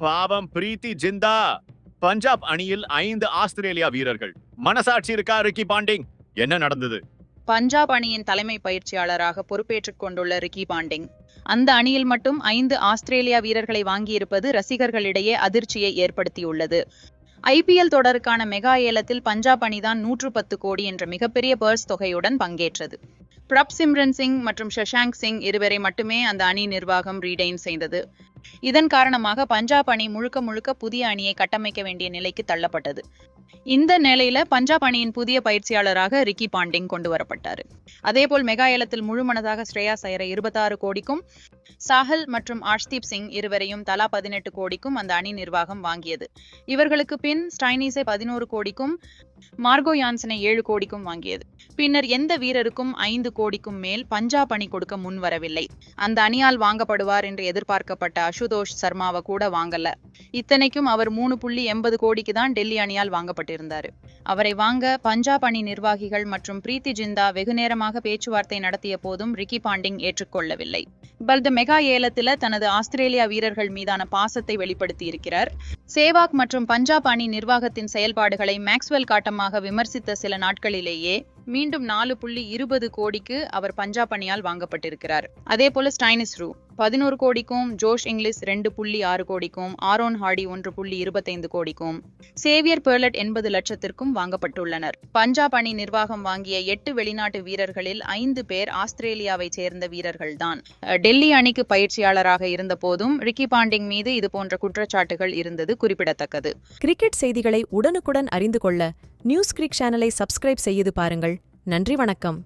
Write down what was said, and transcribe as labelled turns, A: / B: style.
A: பாவம் பிரீத்தி ஜிந்தா. பஞ்சாப் அணியில் ஐந்து ஆஸ்திரேலியா வீரர்கள். மனசாட்சி இருக்கா ரிக்கி பாண்டிங்? என்ன நடந்தது?
B: பஞ்சாப் அணியின் தலைமை பயிற்சியாளராக பொறுப்பேற்றுக் கொண்டுள்ள ரிக்கி பாண்டிங் அந்த அணியில் மட்டும் ஐந்து ஆஸ்திரேலியா வீரர்களை வாங்கியிருப்பது ரசிகர்களிடையே அதிர்ச்சியை ஏற்படுத்தியுள்ளது. ஐபிஎல் தொடருக்கான மெகா ஏலத்தில் பஞ்சாப் அணிதான் நூற்று பத்து கோடி என்ற மிகப்பெரிய பர்ஸ் தொகையுடன் பங்கேற்றது. பிரப் சிம்ரன் சிங் மற்றும் ஷஷாங்க் சிங் இருவரை மட்டுமே அந்த அணி நிர்வாகம் ரீடைன் செய்தது. இதன் காரணமாக பஞ்சாப் அணி முழுக்க முழுக்க புதிய அணியை கட்டமைக்க வேண்டிய நிலைக்கு தள்ளப்பட்டது. இந்த நிலையில பஞ்சாப் அணியின் புதிய பயிற்சியாளராக ரிக்கி பாண்டிங் கொண்டு வரப்பட்டார். அதேபோல் மெகா ஏலத்தில் முழுமனதாக ஸ்ரேயா சைரை இருபத்தாறு கோடிக்கும் சாஹல் மற்றும் ஆஷ்தீப் சிங் இருவரையும் தலா பதினெட்டு கோடிக்கும் அந்த அணி நிர்வாகம் வாங்கியது. இவர்களுக்கு பின் ஸ்டைனீஸை பதினோரு கோடிக்கும் மார்கோ யான்சனை ஏழு கோடிக்கும் வாங்கியது. பின்னர் எந்த வீரருக்கும் ஐந்து கோடிக்கும் மேல் பஞ்சாப் அணி கொடுக்க முன்வரவில்லை அந்த அணியால் வாங்கப்படுவார் என்று எதிர்பார்க்கப்பட்ட அசுதோஷ் சர்மாவை கூட வாங்கல. இத்தனைக்கும் அவர் மூணு புள்ளி எண்பது கோடிக்கு தான் டெல்லி அணியால் வாங்கப்பட்டிருந்தார். அவரை வாங்க பஞ்சாப் அணி நிர்வாகிகள் மற்றும் பிரீத்தி ஜிந்தா வெகுநேரமாக பேச்சுவார்த்தை நடத்திய போதும் ரிக்கி பாண்டிங் ஏற்றுக்கொள்ளவில்லை. மெகா ஏலத்தில் தனது ஆஸ்திரேலியா வீரர்கள் மீதான பாசத்தை வெளிப்படுத்தி இருக்கிறார் சேவாக் மற்றும் பஞ்சாப் அணி நிர்வாகத்தின் செயல்பாடுகளை மேக்ஸ்வெல் காட்டமாக விமர்சித்த சில நாட்களிலேயே மீண்டும் நாலு புள்ளி இருபது கோடிக்கு அவர் பஞ்சாப் அணியால் வாங்கப்பட்டிருக்கிறார். அதே போல ஸ்டைனிஸ் ரூ பதினோரு கோடிக்கும் ஜோஷ் இங்கிலீஷ் ரெண்டு புள்ளி ஆறு கோடிக்கும் ஆரோன் ஹார்டி ஒன்று புள்ளி இருபத்தைந்து கோடிக்கும் சேவியர் பெர்லட் எண்பது லட்சத்திற்கும் வாங்கப்பட்டுள்ளனர். பஞ்சாப் அணி நிர்வாகம் வாங்கிய எட்டு வெளிநாட்டு வீரர்களில் ஐந்து பேர் ஆஸ்திரேலியாவைச் சேர்ந்த வீரர்கள்தான். டெல்லி அணிக்கு பயிற்சியாளராக இருந்த போதும் ரிக்கி பாண்டிங் மீது இது போன்ற குற்றச்சாட்டுகள் இருந்தது குறிப்பிடத்தக்கது.
C: கிரிக்கெட் செய்திகளை உடனுக்குடன் அறிந்து கொள்ள நியூஸ் கிரிக் சேனலை சப்ஸ்கிரைப் செய்து பாருங்கள். நன்றி வணக்கம்.